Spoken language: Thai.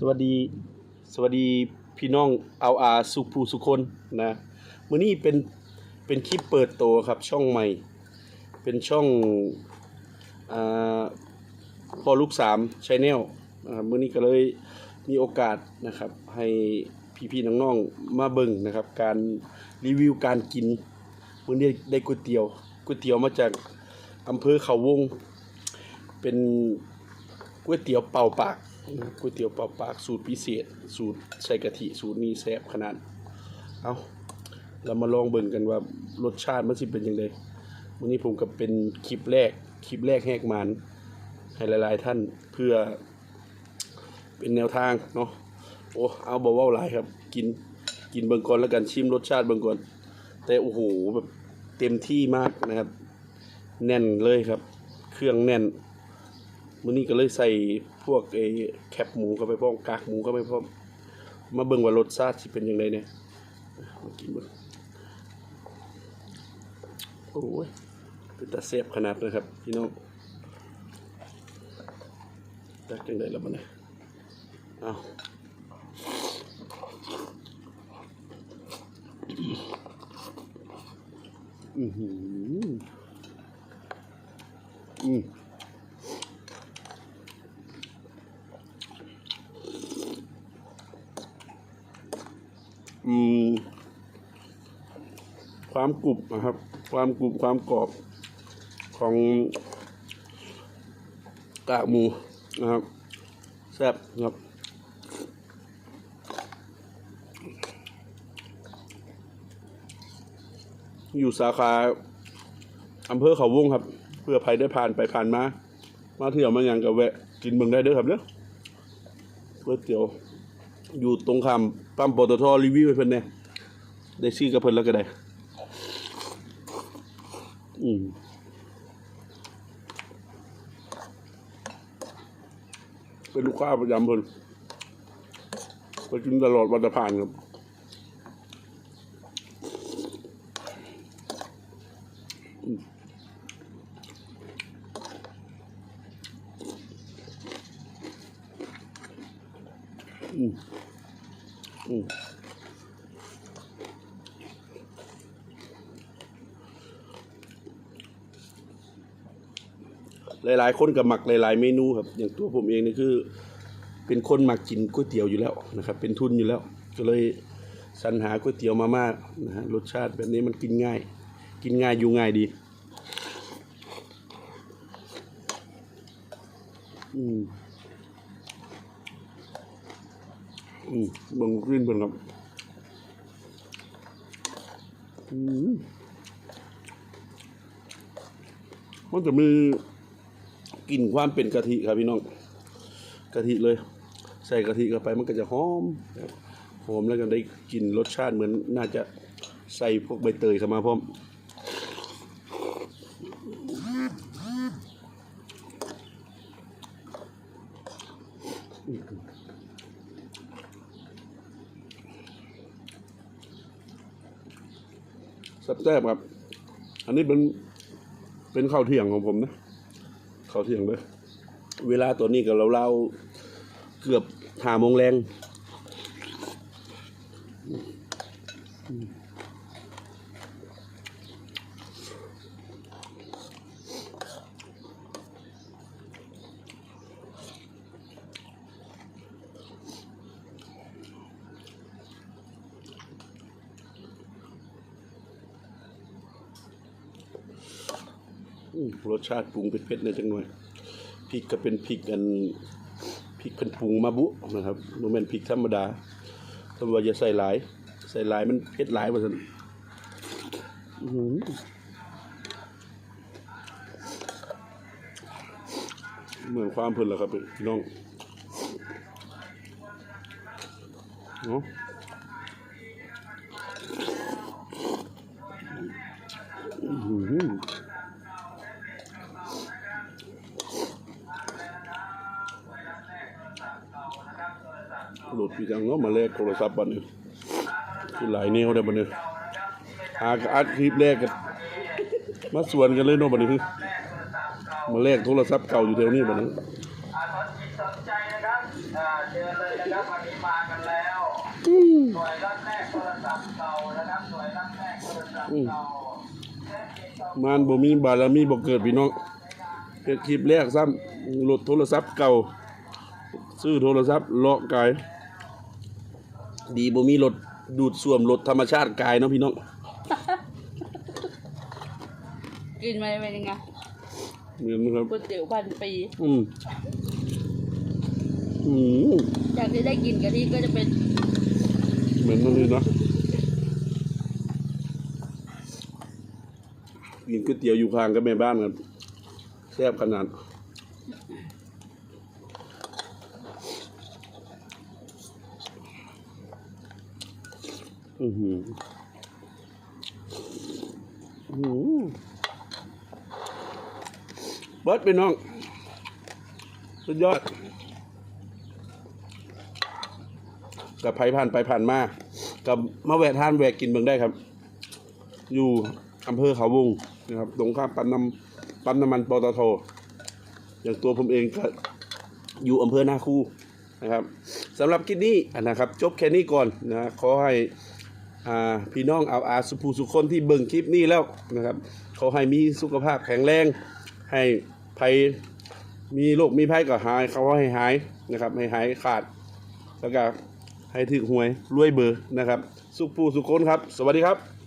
สวัสดีสวัสดีพี่น้องเอาอาสุภูสุคนนะมือนี้เป็นเป็นคลิปเปิดตัวครับช่องใหม่ เป็นช่องอ่าพอลูกสามชแนลมือนี้ก็เลยมีโอกาสนะครับให้พี่ๆน้องๆมาเบิ่งนะครับ การรีวิวการกินมือนี้ได้ก๋วยเตี๋ยวก๋วยเตี๋ยวมาจากอำเภอเขาวง เป็นก๋วยเตี๋ยวเป่าปาก ก๋วยเตี๋ยวป่าปากสูตรพิเศษ สูตรใส่กะทิสูตรนี้แซ่บขนาด เอาเรามาลองเบิ่งกันว่ารสชาติมันสิเป็นยังไงวันนี้ผมก็เป็นคลิปแรกคลิปแรกแหกมันให้หลาย ๆ ท่านเพื่อเป็นแนวทางเนาะโอ้เอาบอกว่าหลายครับ กินกินเบิ่งก่อนแล้วกันชิมรสชาติเบิ่งก่อน แต่โอ้โหแบบเต็มที่มากนะครับ แน่นเลยครับ เครื่องแน่นมื้อนี้ก็เลยใส่ พวกไอ้แคปหมูเข้าไปพร้อมกากหมูเข้าไปพร้อมมาเบิ่งว่ารสชาติสิเป็นยังไงเนี่ยมากินเบิ่งโอ้ยเป็นตาแซ่บขนาดนะครับพี่น้องจักจังไดแล้วบัดนี้เอาอือหืออืมอืม ความกรุบนะครับ ความกรุบความกรอบของกากหมูนะครับแซ่บครับอยู่สาขาอำเภอเขาวงครับ เพื่อใครได้ผ่านไปผ่านมา มาเที่ยวมาอย่างกับแวะ กินเมืองได้เด้อครับเด้อก๋วยเตี๋ยว อยู่ตรงข้ามปั๊มปตทรีวิวให้เพิ่นแหน่ได้ชื่อกับเพิ่นแล้วก็ได้ อืมเป็นลูกค้าประจำเพิ่นไปกินตลอดวันตะผ่านครับ อืมอืมหลาย ๆ คนกับหมักหลาย ๆ เมนูครับ อย่างตัวผมเองนี่คือ เป็นคนหมักกินก๋วยเตี๋ยวอยู่แล้วนะครับ เป็นทุนอยู่แล้ว ก็เลยสรรหาก๋วยเตี๋ยวมาม่านะฮะรสชาติแบบนี้มันกินง่าย กินง่ายอยู่ง่ายดี อืม อืมเบิ่งกินเบิ่งครับอืมมันจะมีกลิ่นความเป็นกะทิครับพี่น้องกะทิเลย ใส่กะทิเข้าไปมันก็จะหอมหอมแล้วก็ได้กลิ่นรสชาติเหมือนน่าจะใส่พวกใบเตยเข้ามาพร้อม แซ่บๆครับ อันนี้เป็นเป็นข้าวเที่ยงของผมนะข้าวเที่ยงเลยเวลาตัวนี้กับเราเล่าเกือบหาโมงแรง รสชาติปรุงเผ็ดๆเลยจังหน่อยพริกก็เป็นพริกกันพริกเพิ่นปรุงมาบุนะครับโมเมนพริกธรรมดาถ้าว่าจะใส่หลาย ใส่หลายมันเผ็ดหลายว่าซั่นเหมือนความเพิ่นแหละครับพี่น้องเนาะ หลุดพี่จังเนาะมาแลกโทรศัพท์บัดนี้คือหลายแนวได้บัดนี้หากอัดคลิปแรกกันมาสวนกันเลยเนาะบัดนี้คือมาแลกโทรศัพท์เก่าอยู่แถวนี้บัดนี้อ่าสนจิตสนใจนะครับอ่าเชิญเลยนะนะครับวันนี้มากันแล้วอืมหน่วยรับแรกโทรศัพท์เก่านะครับหน่บาละเก็บต่อมันบ่มีบารมีบ่เกิดพี่น้องเฮ็ดคลิปแรกซ้ำหลดโทรศัพท์เก่า ซื้อโทรศัพท์เลาะกาย ดีบ่มีรถดูดซ่วมรถธรรมชาติกายเนาะพี่น้องกินมาเป็นยังไงเหมือนครับก๋วยเตี๋ยวพันปีอืมอืมจากที่ได้กินกะทิก็จะเป็นเหมือนนั่นเลยเนาะกินก๋วยเตี๋ยวอยู่ข้างกับแม่บ้านกันแซ่บขนาด อือหืออื้อหือเบิดไปน้อง สุดยอด กับไผผ่านไปผ่านมา กับมาแวะทานแวะกินเบิ่งได้ครับ อยู่อำเภอเขาวงนะครับตรงข้ามปั๊มน้ำปั๊มน้ำมันปตทอย่างตัวผมเองก็อยู่อำเภอนาคูนะครับสำหรับคลิปนี้อะนะครับ จบแค่นี้ก่อนนะขอให้อ่า พี่น้องเอาอาสุภูสุคนที่เบิ่งคลิปนี้แล้วนะครับเขาให้มีสุขภาพแข็งแรง ให้ภัยมีโรคมีภัยก็หายเขาให้หายนะครับให้หายขาดแล้วก็ให้ถึกหวยรวยเบอร์นะครับ สุขภูสุคนครับ สวัสดีครับ